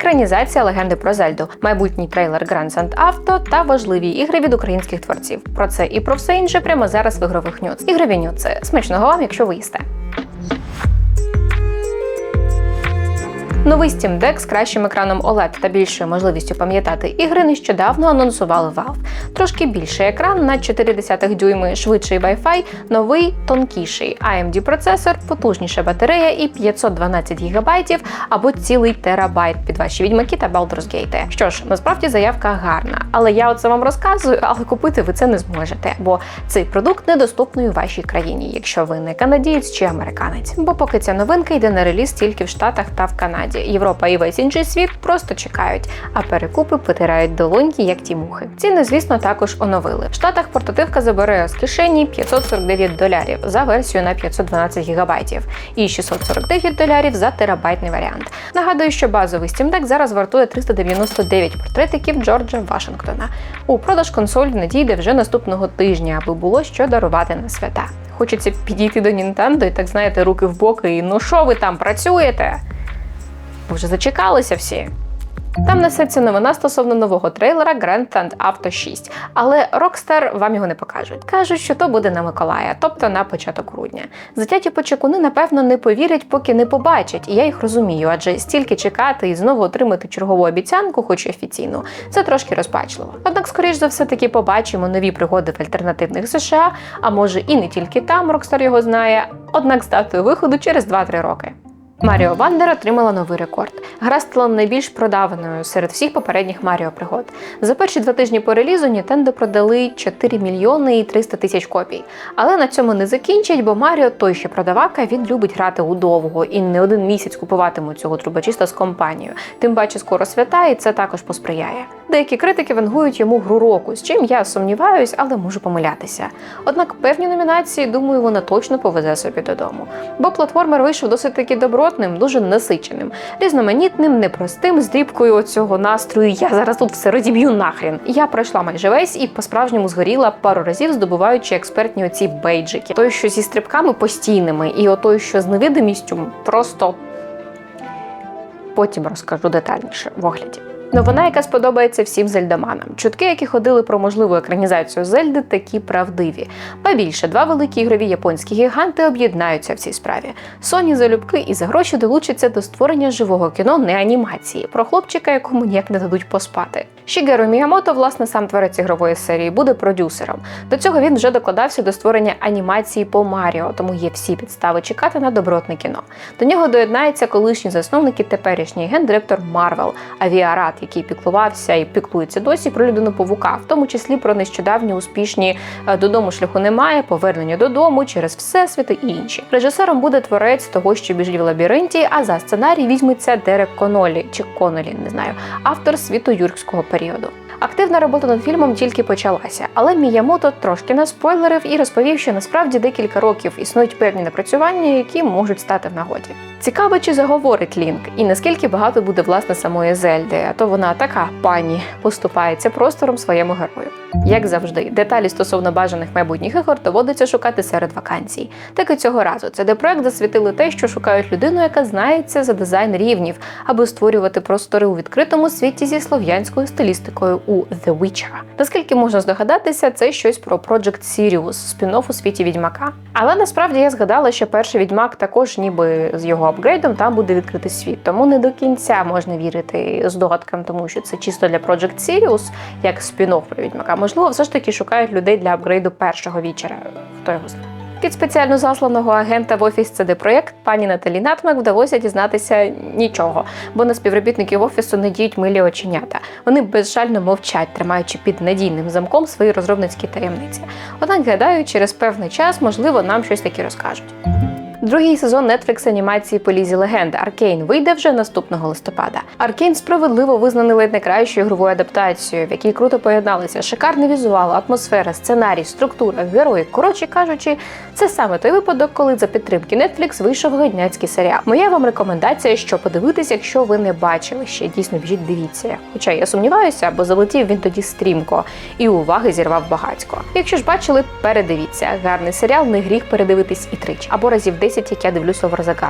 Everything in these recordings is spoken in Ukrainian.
екранізація легенди про Зельду, майбутній трейлер Grand Theft Auto та важливі ігри від українських творців. Про це і про все інше прямо зараз в ігрових нюц. Ігрові нюци. Смачного вам, якщо ви їсте. Новий Steam Deck з кращим екраном OLED та більшою можливістю пам'ятати ігри нещодавно анонсували Valve. Трошки більший екран на 0,4 дюйми, швидший Wi-Fi, новий тонкіший AMD процесор, потужніша батарея і 512 ГБ або цілий терабайт під ваші відьмаки та Baldur's Gate. Що ж, насправді заявка гарна, але я оце вам розказую, але купити ви це не зможете, бо цей продукт недоступний у вашій країні, якщо ви не канадієць чи американець. Бо поки ця новинка йде на реліз тільки в Штатах та в Канаді. Європа і весь інший світ просто чекають, а перекупи потирають долоньки, як ті мухи. Ціни, звісно, також оновили. В Штатах портативка забере з кишені 549 долярів за версію на 512 гігабайтів і 649 долярів за терабайтний варіант. Нагадую, що базовий Steam Deck зараз вартує 399 портретиків Джорджа Вашингтона. У продаж консоль надійде вже наступного тижня, аби було що дарувати на свята. Хочеться підійти до Nintendo і так знаєте, руки в боки, і ну що ви там працюєте? Ви вже зачекалися всі. Там несеться новина стосовно нового трейлера Grand Theft Auto 6, але Rockstar вам його не покажуть. Кажуть, що то буде на Миколая, тобто на початок грудня. Затяті почекуни, напевно, не повірять, поки не побачать, і я їх розумію, адже стільки чекати і знову отримати чергову обіцянку, хоч і офіційну, це трошки розпачливо. Однак, скоріш за все, таки побачимо нові пригоди в альтернативних США, а може і не тільки там, Rockstar його знає, однак з датою виходу через 2-3 роки. Маріо Вандер отримала новий рекорд. Гра стала найбільш продаваною серед всіх попередніх Маріо пригод. За перші два тижні по релізу Nintendo продали 4 мільйони і 300 тисяч копій. Але на цьому не закінчать, бо Маріо той ще продавака, він любить грати удовго і не один місяць купуватимуть цього трубочиста з компанією. Тим паче скоро свята, і це також посприяє. Деякі критики вангують йому гру року, з чим я сумніваюсь, але можу помилятися. Однак певні номінації, думаю, вона точно повезе собі додому. Бо платформер вийшов досить таки добротним, дуже насиченим, різноманітним, непростим, з дрібкою оцього настрою. Я зараз тут все розіб'ю нахрін. Я пройшла майже весь і по-справжньому згоріла пару разів, здобуваючи експертні оці бейджики. Той, що зі стрибками постійними, і отой, що з невидимістю, просто потім розкажу детальніше в огляді. Новина, яка сподобається всім зельдоманам. Чутки, які ходили про можливу екранізацію Зельди, такі правдиві. Ба більше два великі ігрові японські гіганти об'єднаються в цій справі. Соні залюбки і за гроші долучаться до створення живого кіно, не анімації, про хлопчика, якому ніяк не дадуть поспати. Шігеру Міямото, власне, сам творець ігрової серії, буде продюсером. До цього він вже докладався до створення анімації по Маріо, тому є всі підстави чекати на добротне кіно. До нього доєднається колишні засновники теперішній гендиректор Марвел Авіарат, який піклувався і піклується досі про людину павука, в тому числі про нещодавні успішні е, додому шляху немає, повернення додому через всесвіти і інші. Режисером буде творець того, що біжить в лабіринті. А за сценарій візьметься Дерек Конолі чи Конолі, не знаю, автор світу юркського періоду. Активна робота над фільмом тільки почалася, але Міямото трошки наспойлерив і розповів, що насправді декілька років існують певні напрацювання, які можуть стати в нагоді. Цікаво, чи заговорить Лінк, і наскільки багато буде власне самої Зельди, а то вона така пані поступається простором своєму герою. Як завжди, деталі стосовно бажаних майбутніх ігор доводиться шукати серед вакансій. Так і цього разу це проект засвітили те, що шукають людину, яка знається за дизайн рівнів, аби створювати простори у відкритому світі зі слов'янською стилістикою у The Witcher. Наскільки можна здогадатися, це щось про Project Sirius, спін-офф у світі відьмака. Але насправді я згадала, що перший відьмак також, ніби з його апгрейдом, там буде відкритий світ. Тому не до кінця можна вірити здогадкам, тому що це чисто для Project Sirius, як спін-офф про відьмака. Можливо, все ж таки шукають людей для апгрейду першого вічера. Хто його знає. Від спеціально засланого агента в офіс CD Projekt пані Наталі Натмак вдалося дізнатися нічого, бо на співробітників офісу не діють милі оченята. Вони безжально мовчать, тримаючи під надійним замком свої розробницькі таємниці. Однак, гадаю, через певний час, можливо, нам щось таке розкажуть. Другий сезон Netflix анімації по лізі легенди Аркейн вийде вже наступного листопада. Аркейн справедливо визнаний ледь не ігровою адаптацією, в якій круто поєдналися шикарний візуал, атмосфера, сценарій, структура, герої. Коротше кажучи, це саме той випадок, коли за підтримки Netflix вийшов годняцький серіал. Моя вам рекомендація, що подивитись, якщо ви не бачили ще дійсно біжіть, дивіться. Хоча я сумніваюся, бо залетів він тоді стрімко і уваги зірвав багатько. Якщо ж бачили, передивіться. Гарний серіал не гріх передивитись і тричі або разів 10, як я дивлюсь over.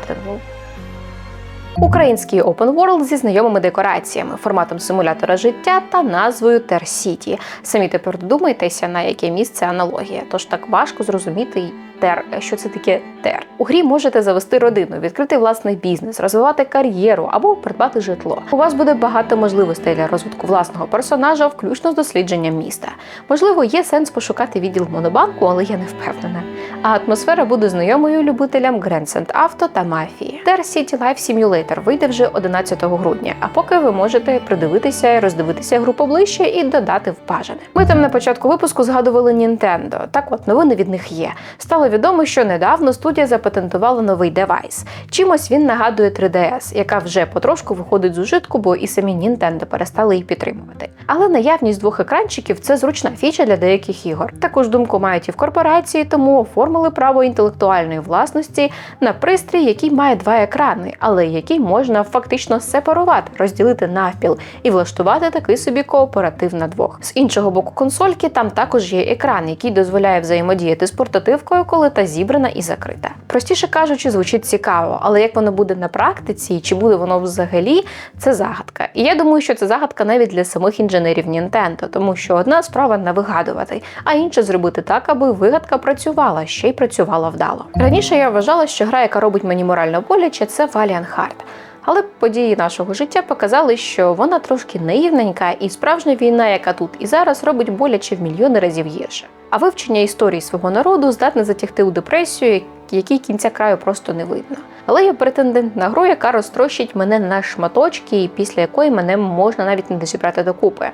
Український Open World зі знайомими декораціями, форматом симулятора життя та назвою Тер Сіті. Самі тепер додумайтеся, на яке місце аналогія, тож так важко зрозуміти тер, що це таке тер. У грі можете завести родину, відкрити власний бізнес, розвивати кар'єру або придбати житло. У вас буде багато можливостей для розвитку власного персонажа, включно з дослідженням міста. Можливо, є сенс пошукати відділ монобанку, але я не впевнена. А атмосфера буде знайомою любителям Grand Auto та мафії. Ter City Life Simulator вийде вже 11 грудня. А поки ви можете придивитися і роздивитися гру поближче і додати в бажане. Ми там на початку випуску згадували Nintendo. Так от новини від них є. Стало відомо, що недавно студія запатентувала новий девайс. Чимось він нагадує 3DS, яка вже потрошку виходить з ужитку, бо і самі Nintendo перестали її підтримувати. Але наявність двох екранчиків це зручна фіча для деяких ігор. Таку ж думку мають і в корпорації, тому оформили право інтелектуальної власності на пристрій, який має два екрани, але який можна фактично сепарувати, розділити навпіл і влаштувати такий собі кооператив на двох. З іншого боку консольки там також є екран, який дозволяє взаємодіяти з портативкою, коли та зібрана і закрита. Простіше кажучи, звучить цікаво, але як воно буде на практиці і чи буде воно взагалі, це загадка. І я думаю, що це загадка навіть для самих інженерів Nintendo, тому що одна справа не вигадувати, а інша зробити так, аби вигадка працювала, ще й працювала вдало. Раніше я вважала, що гра, яка робить мені морально боляче, це Valiant Heart. Але події нашого життя показали, що вона трошки наївненька, і справжня війна, яка тут і зараз робить боляче в мільйони разів гірше. А вивчення історії свого народу здатне затягти у депресію, якій кінця краю просто не видно. Але я претендент на гру, яка розтрощить мене на шматочки, і після якої мене можна навіть не дозібрати докупи.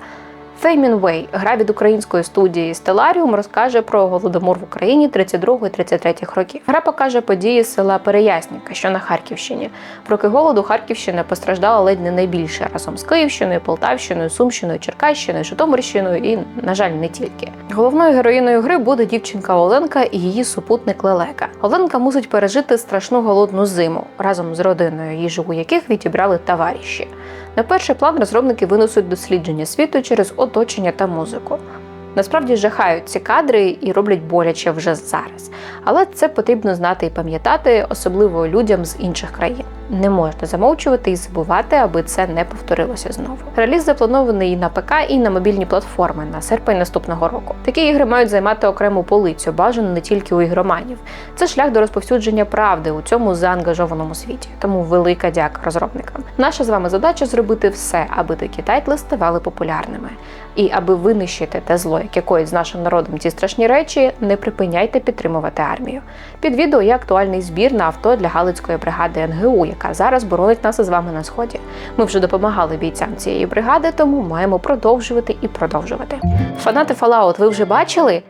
Феймін Вей, гра від української студії Стеларіум, розкаже про голодомор в Україні 32-33 років. Гра покаже події села Переяснівка, що на Харківщині. Проки голоду Харківщина постраждала ледь не найбільше разом з Київщиною, Полтавщиною, Сумщиною, Черкащиною, Житомирщиною і, на жаль, не тільки. Головною героїною гри буде дівчинка Оленка і її супутник Лелека. Оленка мусить пережити страшну голодну зиму разом з родиною, їжу у яких відібрали товариші. На перший план розробники винесуть дослідження світу через оточення та музику. Насправді жахають ці кадри і роблять боляче вже зараз. Але це потрібно знати і пам'ятати, особливо людям з інших країн. Не можна замовчувати і забувати, аби це не повторилося знову. Реліз запланований і на ПК, і на мобільні платформи на серпень наступного року. Такі ігри мають займати окрему полицю, бажано не тільки у ігроманів. Це шлях до розповсюдження правди у цьому заангажованому світі. Тому велика дяка розробникам. Наша з вами задача зробити все, аби такі тайтли ставали популярними. І аби винищити те зло, яке коїть з нашим народом ці страшні речі, не припиняйте підтримувати армію. Під відео є актуальний збір на авто для Галицької бригади НГУ, яка зараз боронить нас із вами на сході. Ми вже допомагали бійцям цієї бригади, тому маємо продовжувати і продовжувати. Фанати Fallout ви вже бачили?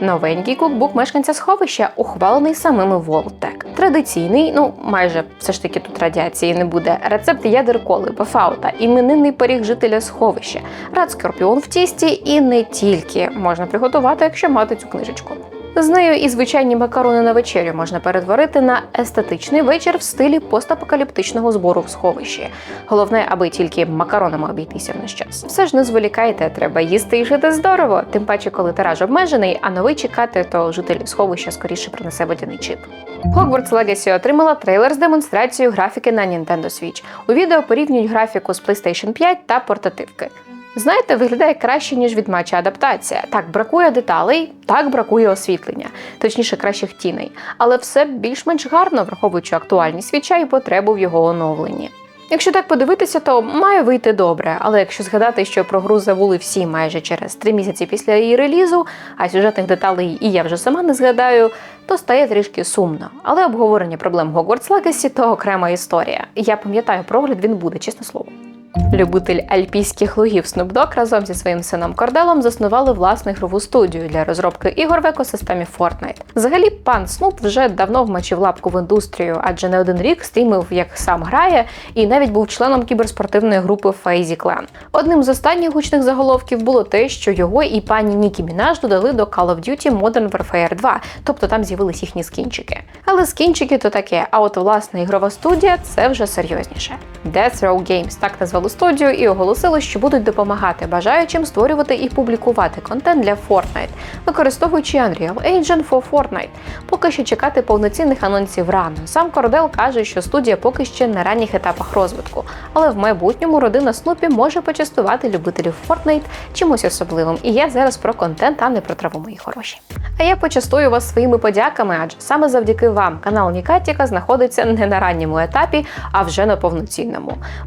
Новенький кукбук мешканця сховища ухвалений самими Волтек. Традиційний, ну майже все ж таки тут радіації не буде. Рецепт ядер коли, пефаута, іменинний поріг жителя сховища, рад скорпіон в тісті і не тільки можна приготувати, якщо мати цю книжечку. З нею і звичайні макарони на вечерю можна перетворити на естетичний вечір в стилі постапокаліптичного збору в сховищі. Головне, аби тільки макаронами обійтися в наш час. Все ж не зволікайте, треба їсти і жити здорово. Тим паче, коли тираж обмежений, а новий чекати, то жителі сховища скоріше принесе водяний чип. Hogwarts Legacy отримала трейлер з демонстрацією графіки на Nintendo Switch. У відео порівнюють графіку з PlayStation 5 та портативки. Знаєте, виглядає краще, ніж від матча адаптація. Так, бракує деталей, так бракує освітлення, точніше кращих тіней, але все більш-менш гарно, враховуючи актуальність свіча і потребу в його оновленні. Якщо так подивитися, то має вийти добре, але якщо згадати, що про гру забули всі майже через три місяці після її релізу, а сюжетних деталей і я вже сама не згадаю, то стає трішки сумно. Але обговорення проблем Hogwarts Legacy – то окрема історія. Я пам'ятаю, прогляд він буде, чесне слово. Любитель альпійських лугів Snoop разом зі своїм сином Корделом заснували власну ігрову студію для розробки ігор в екосистемі Fortnite. Взагалі, пан Снуп вже давно вмочив лапку в індустрію, адже не один рік стрімив, як сам грає, і навіть був членом кіберспортивної групи FaZe Clan. Одним з останніх гучних заголовків було те, що його і пані Нікі Мінаж додали до Call of Duty Modern Warfare 2, тобто там з'явились їхні скінчики. Але скінчики то таке, а от власна ігрова студія це вже серйозніше. Death Row Games, так назвали студію і оголосили, що будуть допомагати бажаючим створювати і публікувати контент для Fortnite, використовуючи Unreal Engine for Fortnite. Поки що чекати повноцінних анонсів рано. Сам Кордел каже, що студія поки ще на ранніх етапах розвитку, але в майбутньому родина Снупі може почастувати любителів Fortnite чимось особливим. І я зараз про контент, а не про траву мої хороші. А я почастую вас своїми подяками, адже саме завдяки вам канал Нікатіка знаходиться не на ранньому етапі, а вже на повноцінному.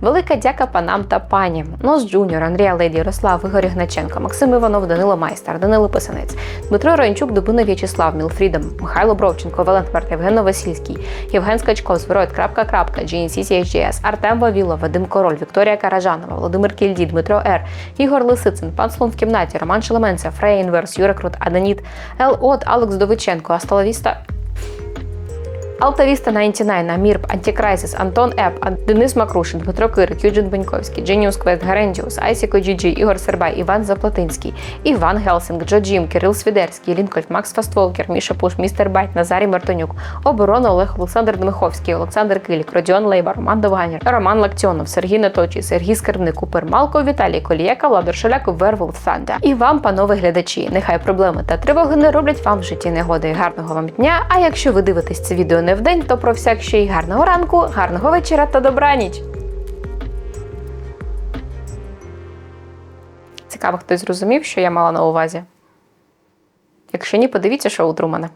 Велика дяка панам та пані. Нос Джуніор, Андрія Леді, Ярослав, Ігор Ігначенко, Максим Іванов, Данило Майстер, Данило Писанець, Дмитро Ранчук, Дубина В'ячеслав, Мілфрідом, Михайло Бровченко, Валентберт, Євген Новосільський, Євген Скачков, Звероїд, крапка, крапка, GNC Артем Вавілов, Вадим Король, Вікторія Каражанова, Володимир Кільді, Дмитро Р, Ігор Лисицин, Пан Слон в кімнаті, Роман Шелеменця, Фрея Інверс, Юра Крут, Аданіт, Ел От, Алекс Довиченко, Асталавіста. Алтавіста 99, Амірб, Антікрайсис, Антон Еп, Денис Макрушин, Дмитро Кирик, Юджин Беньковський, Дженіус Квест, Гарендіус, Айсіко Джіджі, Ігор Сербай, Іван Заплатинський, Іван Гелсинг, Джо Джім, Кирил Свідерський, Лінкольд, Макс Фастволкер, Міша Пуш, Містер Байт, Назарій Мартинюк, Оборона Олег Олександр Дмиховський, Олександр Килік, Родіон Лейба, Роман Довганір, Роман Лактіонов, Сергій Наточий, Сергій Скарбник, Купер Малко, Віталій Колієка, Владор Шоляк, Вервол Фанда. І вам, панове глядачі, нехай проблеми та тривоги не роблять вам в житті негоди. Гарного вам дня. А якщо ви дивитесь це відео не вдень, то про всяк ще й гарного ранку, гарного вечора та добраніч. Цікаво, хтось зрозумів, що я мала на увазі. Якщо ні, подивіться шоу Трумана.